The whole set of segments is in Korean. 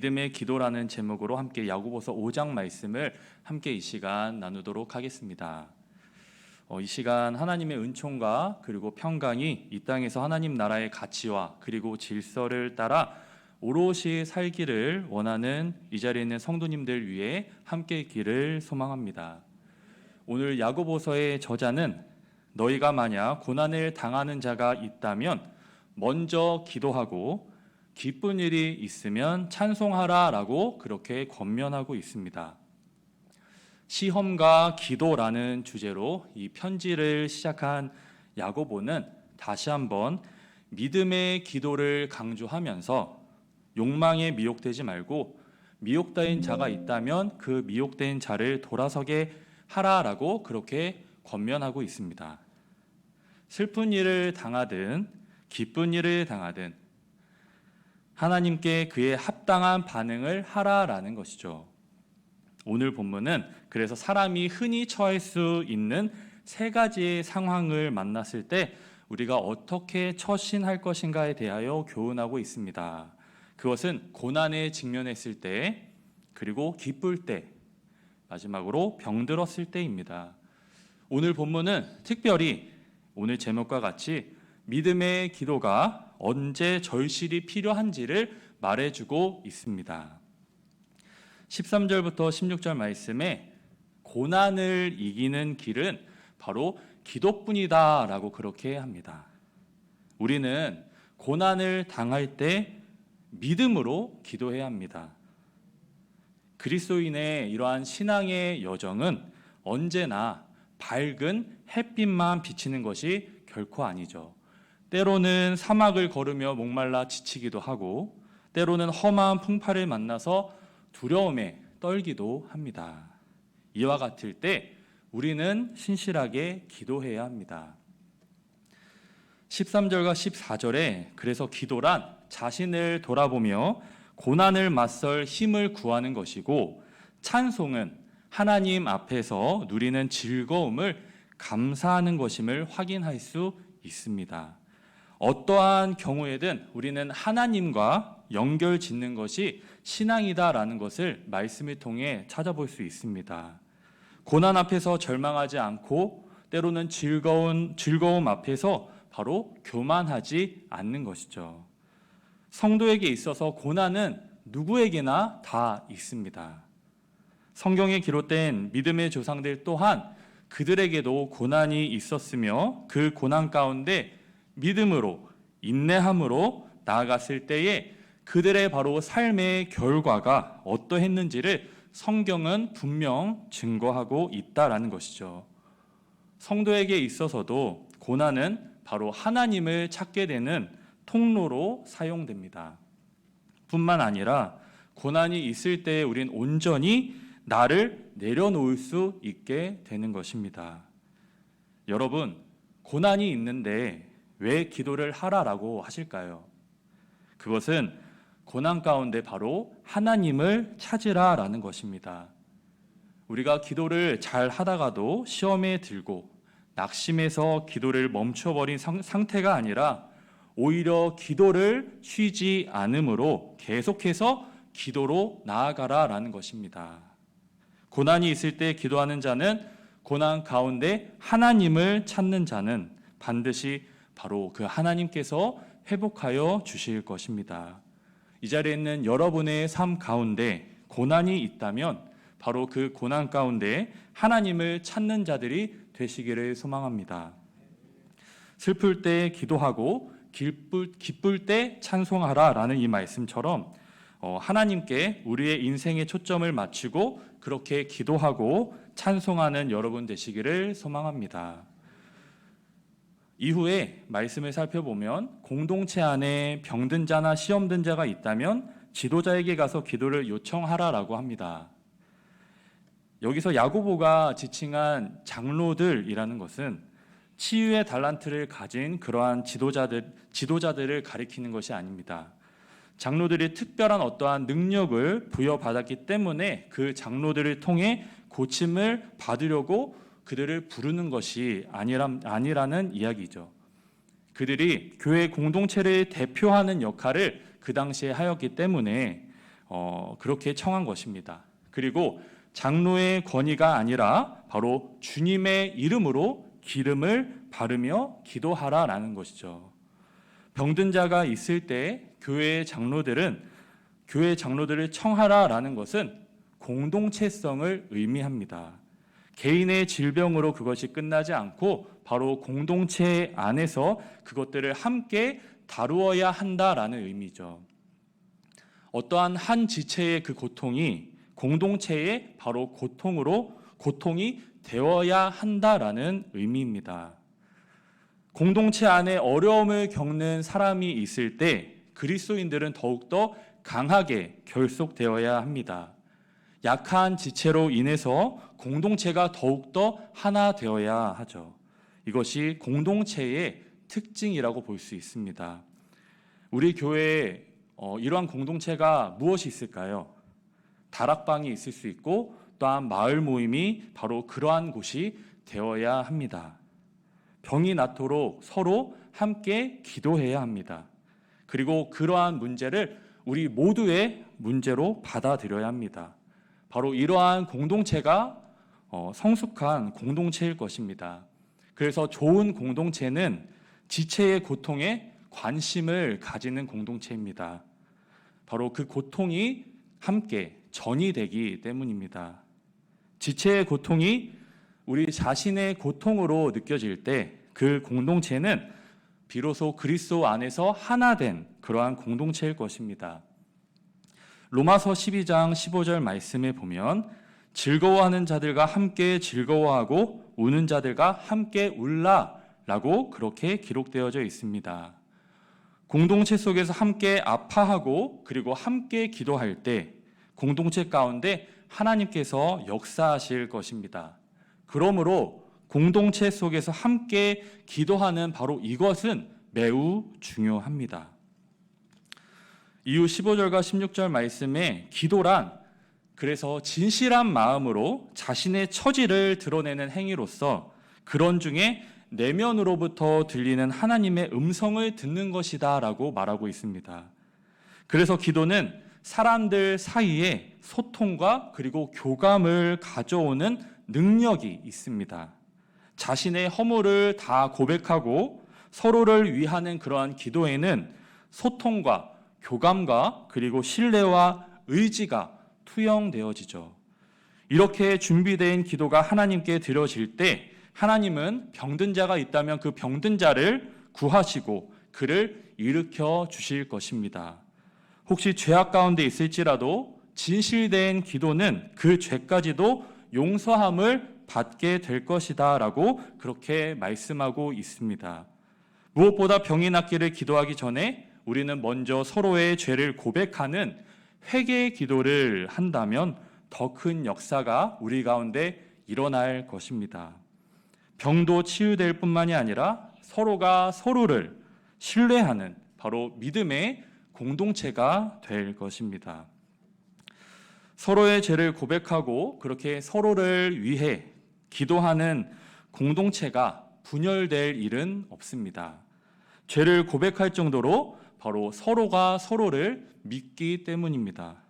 믿음의 기도라는 제목으로 함께 야고보서 5장 말씀을 함께 이 시간 나누도록 하겠습니다. 어, 이 시간 하나님의 은총과 그리고 평강이 이 땅에서 하나님 나라의 가치와 그리고 질서를 따라 오롯이 살기를 원하는 이 자리에 있는 성도님들 위해 함께 있기를 소망합니다. 오늘 야고보서의 저자는 너희가 만약 고난을 당하는 자가 있다면 먼저 기도하고 기쁜 일이 있으면 찬송하라라고 그렇게 권면하고 있습니다. 시험과 기도라는 주제로 이 편지를 시작한 야고보는 다시 한번 믿음의 기도를 강조하면서 욕망에 미혹되지 말고 미혹된 자가 있다면 그 미혹된 자를 돌아서게 하라라고 그렇게 권면하고 있습니다. 슬픈 일을 당하든 기쁜 일을 당하든 하나님께 그의 합당한 반응을 하라라는 것이죠. 오늘 본문은 그래서 사람이 흔히 처할 수 있는 세 가지의 상황을 만났을 때 우리가 어떻게 처신할 것인가에 대하여 교훈하고 있습니다. 그것은 고난에 직면했을 때, 그리고 기쁠 때, 마지막으로 병들었을 때입니다. 오늘 본문은 특별히 오늘 제목과 같이 믿음의 기도가 언제 절실히 필요한지를 말해주고 있습니다. 13절부터 16절 말씀에 고난을 이기는 길은 바로 기도뿐이다 라고 그렇게 합니다. 우리는 고난을 당할 때 믿음으로 기도해야 합니다. 그리스도인의 이러한 신앙의 여정은 언제나 밝은 햇빛만 비치는 것이 결코 아니죠. 때로는 사막을 걸으며 목말라 지치기도 하고 때로는 험한 풍파를 만나서 두려움에 떨기도 합니다. 이와 같을 때 우리는 신실하게 기도해야 합니다. 13절과 14절에 그래서 기도란 자신을 돌아보며 고난을 맞설 힘을 구하는 것이고 찬송은 하나님 앞에서 누리는 즐거움을 감사하는 것임을 확인할 수 있습니다. 어떠한 경우에든 우리는 하나님과 연결 짓는 것이 신앙이다라는 것을 말씀을 통해 찾아볼 수 있습니다. 고난 앞에서 절망하지 않고 때로는 즐거운 즐거움 앞에서 바로 교만하지 않는 것이죠. 성도에게 있어서 고난은 누구에게나 다 있습니다. 성경에 기록된 믿음의 조상들 또한 그들에게도 고난이 있었으며 그 고난 가운데 믿음으로 인내함으로 나아갔을 때에 그들의 바로 삶의 결과가 어떠했는지를 성경은 분명 증거하고 있다라는 것이죠. 성도에게 있어서도 고난은 바로 하나님을 찾게 되는 통로로 사용됩니다. 뿐만 아니라 고난이 있을 때 우린 온전히 나를 내려놓을 수 있게 되는 것입니다. 여러분, 고난이 있는데 왜 기도를 하라라고 하실까요? 그것은 고난 가운데 바로 하나님을 찾으라라는 것입니다. 우리가 기도를 잘 하다가도 시험에 들고 낙심해서 기도를 멈춰버린 상태가 아니라 오히려 기도를 쉬지 않으므로 계속해서 기도로 나아가라라는 것입니다. 고난이 있을 때 기도하는 자는 고난 가운데 하나님을 찾는 자는 반드시 바로 그 하나님께서 회복하여 주실 것입니다. 이 자리에 있는 여러분의 삶 가운데 고난이 있다면 바로 그 고난 가운데 하나님을 찾는 자들이 되시기를 소망합니다. 슬플 때 기도하고 기쁠, 기쁠 때 찬송하라 라는 이 말씀처럼 어, 하나님께 우리의 인생의 초점을 맞추고 그렇게 기도하고 찬송하는 여러분 되시기를 소망합니다. 이후에 말씀을 살펴보면 공동체 안에 병든 자나 시험든 자가 있다면 지도자에게 가서 기도를 요청하라라고 합니다. 여기서 야고보가 지칭한 장로들이라는 것은 치유의 달란트를 가진 그러한 지도자들 지도자들을 가리키는 것이 아닙니다. 장로들이 특별한 어떠한 능력을 부여받았기 때문에 그 장로들을 통해 고침을 받으려고 그들을 부르는 것이 아니라, 아니라는 이야기죠. 그들이 교회 공동체를 대표하는 역할을 그 당시에 하였기 때문에 어, 그렇게 청한 것입니다. 그리고 장로의 권위가 아니라 바로 주님의 이름으로 기름을 바르며 기도하라라는 것이죠. 병든 자가 있을 때 교회 장로들은 교회 장로들을 청하라라는 것은 공동체성을 의미합니다. 개인의 질병으로 그것이 끝나지 않고 바로 공동체 안에서 그것들을 함께 다루어야 한다라는 의미죠. 어떠한 한 지체의 그 고통이 공동체의 바로 고통으로 고통이 되어야 한다라는 의미입니다. 공동체 안에 어려움을 겪는 사람이 있을 때 그리스도인들은 더욱더 강하게 결속되어야 합니다. 약한 지체로 인해서 공동체가 더욱더 하나 되어야 하죠. 이것이 공동체의 특징이라고 볼 수 있습니다. 우리 교회에 어, 이러한 공동체가 무엇이 있을까요? 다락방이 있을 수 있고 또한 마을 모임이 바로 그러한 곳이 되어야 합니다. 병이 낫도록 서로 함께 기도해야 합니다. 그리고 그러한 문제를 우리 모두의 문제로 받아들여야 합니다. 바로 이러한 공동체가 어, 성숙한 공동체일 것입니다. 그래서 좋은 공동체는 지체의 고통에 관심을 가지는 공동체입니다. 바로 그 고통이 함께 전이 되기 때문입니다. 지체의 고통이 우리 자신의 고통으로 느껴질 때 그 공동체는 비로소 그리스도 안에서 하나 된 그러한 공동체일 것입니다. 로마서 12장 15절 말씀에 보면 즐거워하는 자들과 함께 즐거워하고 우는 자들과 함께 울라라고 그렇게 기록되어져 있습니다. 공동체 속에서 함께 아파하고 그리고 함께 기도할 때 공동체 가운데 하나님께서 역사하실 것입니다. 그러므로 공동체 속에서 함께 기도하는 바로 이것은 매우 중요합니다. 이후 15절과 16절 말씀에 기도란 그래서 진실한 마음으로 자신의 처지를 드러내는 행위로서 그런 중에 내면으로부터 들리는 하나님의 음성을 듣는 것이다 라고 말하고 있습니다. 그래서 기도는 사람들 사이에 소통과 그리고 교감을 가져오는 능력이 있습니다. 자신의 허물을 다 고백하고 서로를 위하는 그러한 기도에는 소통과 교감과 그리고 신뢰와 의지가 투영되어지죠. 이렇게 준비된 기도가 하나님께 드려질 때 하나님은 병든 자가 있다면 그 병든 자를 구하시고 그를 일으켜 주실 것입니다. 혹시 죄악 가운데 있을지라도 진실된 기도는 그 죄까지도 용서함을 받게 될 것이다 라고 그렇게 말씀하고 있습니다. 무엇보다 병이 낫기를 기도하기 전에 우리는 먼저 서로의 죄를 고백하는 회개의 기도를 한다면 더 큰 역사가 우리 가운데 일어날 것입니다. 병도 치유될 뿐만이 아니라 서로가 서로를 신뢰하는 바로 믿음의 공동체가 될 것입니다. 서로의 죄를 고백하고 그렇게 서로를 위해 기도하는 공동체가 분열될 일은 없습니다. 죄를 고백할 정도로 바로 서로가 서로를 믿기 때문입니다.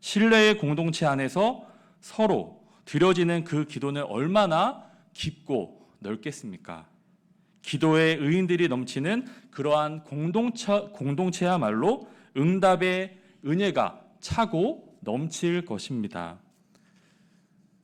신뢰의 공동체 안에서 서로 드려지는 그 기도는 얼마나 깊고 넓겠습니까? 기도의 의인들이 넘치는 그러한 공동체, 공동체야말로 응답의 은혜가 차고 넘칠 것입니다.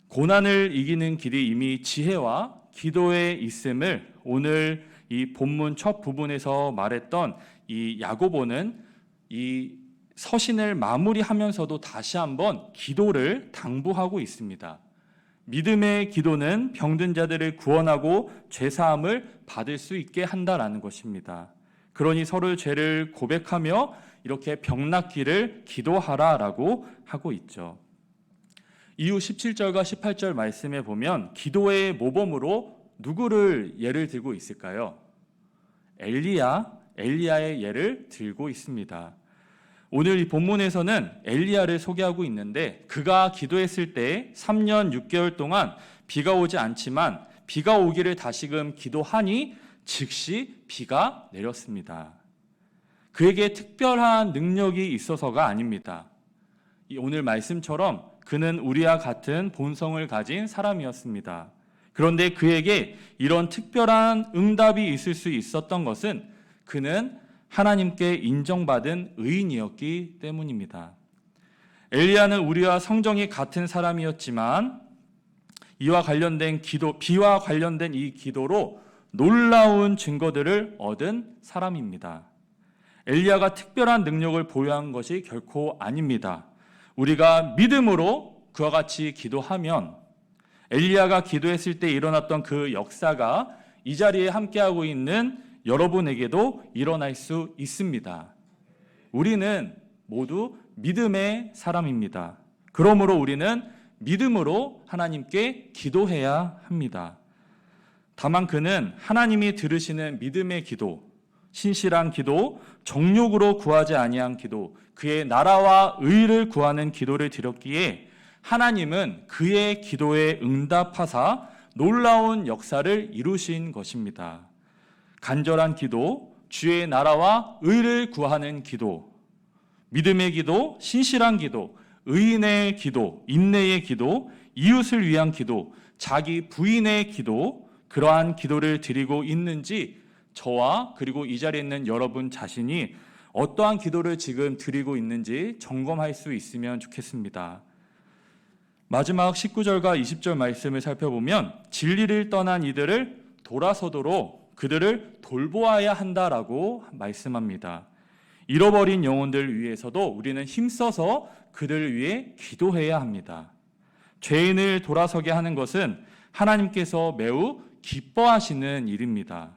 고난을 이기는 길이 이미 지혜와 기도에 있음을 오늘 이 본문 첫 부분에서 말했던 이 야고보는 이 서신을 마무리하면서도 다시 한번 기도를 당부하고 있습니다. 믿음의 기도는 병든 자들을 구원하고 죄 사함을 받을 수 있게 한다라는 것입니다. 그러니 서로의 죄를 고백하며 이렇게 병 낫기를 기도하라라고 하고 있죠. 이후 17절과 18절 말씀에 보면 기도의 모범으로 누구를 예를 들고 있을까요? 엘리야, 엘리야의 예를 들고 있습니다. 오늘 이 본문에서는 엘리야를 소개하고 있는데 그가 기도했을 때 3년 6개월 동안 비가 오지 않지만 비가 오기를 다시금 기도하니 즉시 비가 내렸습니다. 그에게 특별한 능력이 있어서가 아닙니다. 이 오늘 말씀처럼 그는 우리와 같은 본성을 가진 사람이었습니다. 그런데 그에게 이런 특별한 응답이 있을 수 있었던 것은 그는 하나님께 인정받은 의인이었기 때문입니다. 엘리야는 우리와 성정이 같은 사람이었지만 이와 관련된 기도, 비와 관련된 이 기도로 놀라운 증거들을 얻은 사람입니다. 엘리야가 특별한 능력을 보유한 것이 결코 아닙니다. 우리가 믿음으로 그와 같이 기도하면 엘리야가 기도했을 때 일어났던 그 역사가 이 자리에 함께하고 있는 여러분에게도 일어날 수 있습니다. 우리는 모두 믿음의 사람입니다. 그러므로 우리는 믿음으로 하나님께 기도해야 합니다. 다만 그는 하나님이 들으시는 믿음의 기도, 신실한 기도, 정욕으로 구하지 아니한 기도, 그의 나라와 의를 구하는 기도를 드렸기에 하나님은 그의 기도에 응답하사 놀라운 역사를 이루신 것입니다. 간절한 기도, 주의 나라와 의를 구하는 기도, 믿음의 기도, 신실한 기도, 의인의 기도, 인내의 기도, 이웃을 위한 기도, 자기 부인의 기도, 그러한 기도를 드리고 있는지 저와 그리고 이 자리에 있는 여러분 자신이 어떠한 기도를 지금 드리고 있는지 점검할 수 있으면 좋겠습니다. 마지막 19절과 20절 말씀을 살펴보면 진리를 떠난 이들을 돌아서도록 그들을 돌보아야 한다라고 말씀합니다. 잃어버린 영혼들 위해서도 우리는 힘써서 그들을 위해 기도해야 합니다. 죄인을 돌아서게 하는 것은 하나님께서 매우 기뻐하시는 일입니다.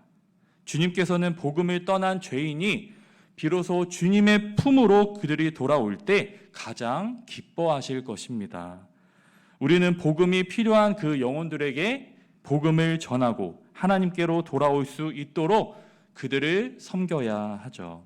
주님께서는 복음을 떠난 죄인이 비로소 주님의 품으로 그들이 돌아올 때 가장 기뻐하실 것입니다. 우리는 복음이 필요한 그 영혼들에게 복음을 전하고 하나님께로 돌아올 수 있도록 그들을 섬겨야 하죠.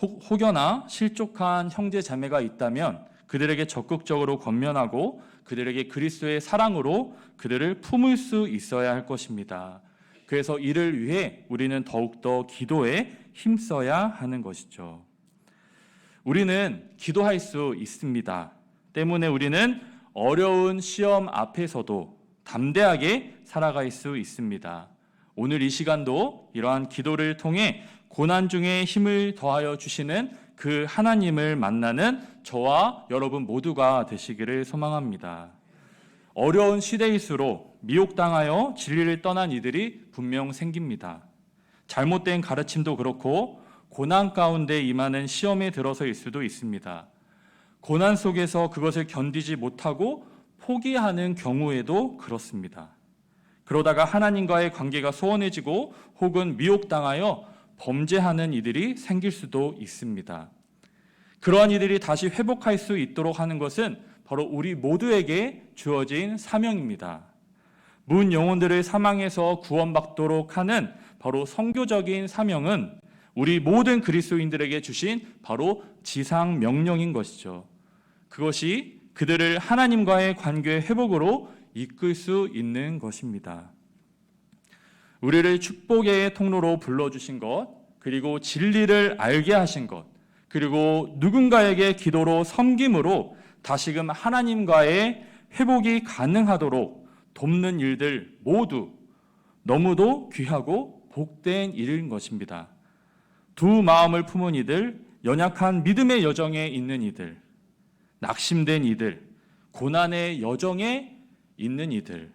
혹여나 실족한 형제 자매가 있다면 그들에게 적극적으로 권면하고 그들에게 그리스도의 사랑으로 그들을 품을 수 있어야 할 것입니다. 그래서 이를 위해 우리는 더욱더 기도에 힘써야 하는 것이죠. 우리는 기도할 수 있습니다. 때문에 우리는 어려운 시험 앞에서도 담대하게 살아갈 수 있습니다. 오늘 이 시간도 이러한 기도를 통해 고난 중에 힘을 더하여 주시는 그 하나님을 만나는 저와 여러분 모두가 되시기를 소망합니다. 어려운 시대일수록 미혹당하여 진리를 떠난 이들이 분명 생깁니다. 잘못된 가르침도 그렇고 고난 가운데 임하는 시험에 들어서일 수도 있습니다. 고난 속에서 그것을 견디지 못하고 포기하는 경우에도 그렇습니다. 그러다가 하나님과의 관계가 소원해지고 혹은 미혹당하여 범죄하는 이들이 생길 수도 있습니다. 그러한 이들이 다시 회복할 수 있도록 하는 것은 바로 우리 모두에게 주어진 사명입니다. 문 영혼들을 사망에서 구원받도록 하는 바로 성교적인 사명은 우리 모든 그리스도인들에게 주신 바로 지상 명령인 것이죠. 그것이 그들을 하나님과의 관계 회복으로 이끌 수 있는 것입니다. 우리를 축복의 통로로 불러주신 것, 그리고 진리를 알게 하신 것, 그리고 누군가에게 기도로 섬김으로 다시금 하나님과의 회복이 가능하도록 돕는 일들 모두 너무도 귀하고 복된 일인 것입니다. 두 마음을 품은 이들, 연약한 믿음의 여정에 있는 이들, 낙심된 이들, 고난의 여정에 있는 이들,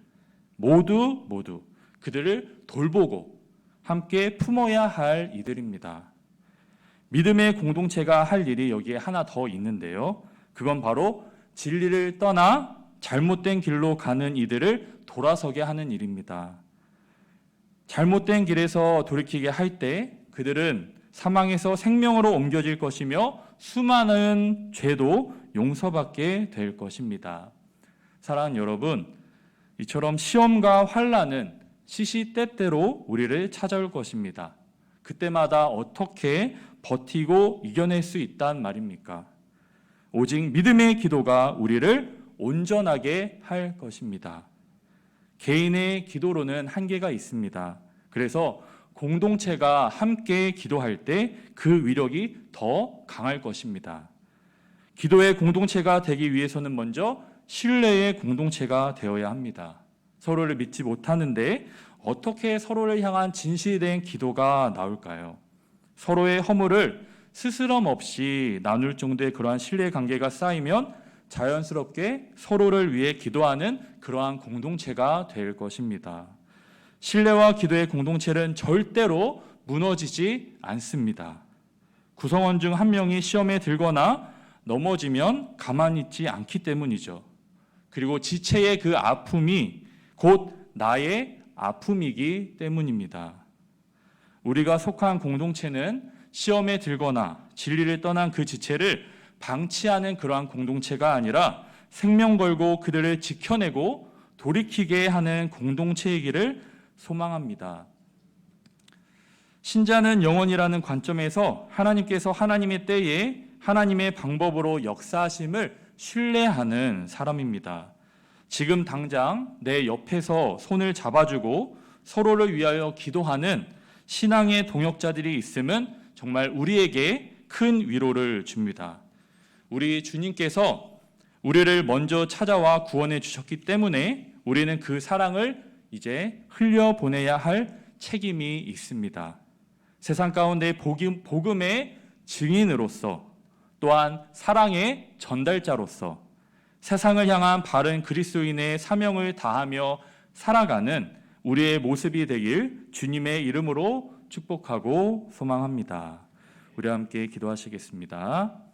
모두 모두 그들을 돌보고 함께 품어야 할 이들입니다. 믿음의 공동체가 할 일이 여기에 하나 더 있는데요. 그건 바로 진리를 떠나 잘못된 길로 가는 이들을 돌아서게 하는 일입니다. 잘못된 길에서 돌이키게 할 때 그들은 사망에서 생명으로 옮겨질 것이며 수많은 죄도 용서받게 될 것입니다. 사랑하는 여러분, 이처럼 시험과 환란은 시시때때로 우리를 찾아올 것입니다. 그때마다 어떻게 버티고 이겨낼 수 있단 말입니까? 오직 믿음의 기도가 우리를 온전하게 할 것입니다. 개인의 기도로는 한계가 있습니다. 그래서 공동체가 함께 기도할 때 그 위력이 더 강할 것입니다. 기도의 공동체가 되기 위해서는 먼저 신뢰의 공동체가 되어야 합니다. 서로를 믿지 못하는데 어떻게 서로를 향한 진실된 기도가 나올까요? 서로의 허물을 스스럼 없이 나눌 정도의 그러한 신뢰 관계가 쌓이면 자연스럽게 서로를 위해 기도하는 그러한 공동체가 될 것입니다. 신뢰와 기도의 공동체는 절대로 무너지지 않습니다. 구성원 중 한 명이 시험에 들거나 넘어지면 가만히 있지 않기 때문이죠. 그리고 지체의 그 아픔이 곧 나의 아픔이기 때문입니다. 우리가 속한 공동체는 시험에 들거나 진리를 떠난 그 지체를 방치하는 그러한 공동체가 아니라 생명 걸고 그들을 지켜내고 돌이키게 하는 공동체이기를 소망합니다. 신자는 영원이라는 관점에서 하나님께서 하나님의 때에 하나님의 방법으로 역사하심을 신뢰하는 사람입니다. 지금 당장 내 옆에서 손을 잡아주고 서로를 위하여 기도하는 신앙의 동역자들이 있음은 정말 우리에게 큰 위로를 줍니다. 우리 주님께서 우리를 먼저 찾아와 구원해 주셨기 때문에 우리는 그 사랑을 이제 흘려 보내야 할 책임이 있습니다. 세상 가운데 복음, 복음의 증인으로서 또한 사랑의 전달자로서 세상을 향한 바른 그리스도인의 사명을 다하며 살아가는 우리의 모습이 되길 주님의 이름으로 축복하고 소망합니다. 우리 함께 기도하시겠습니다.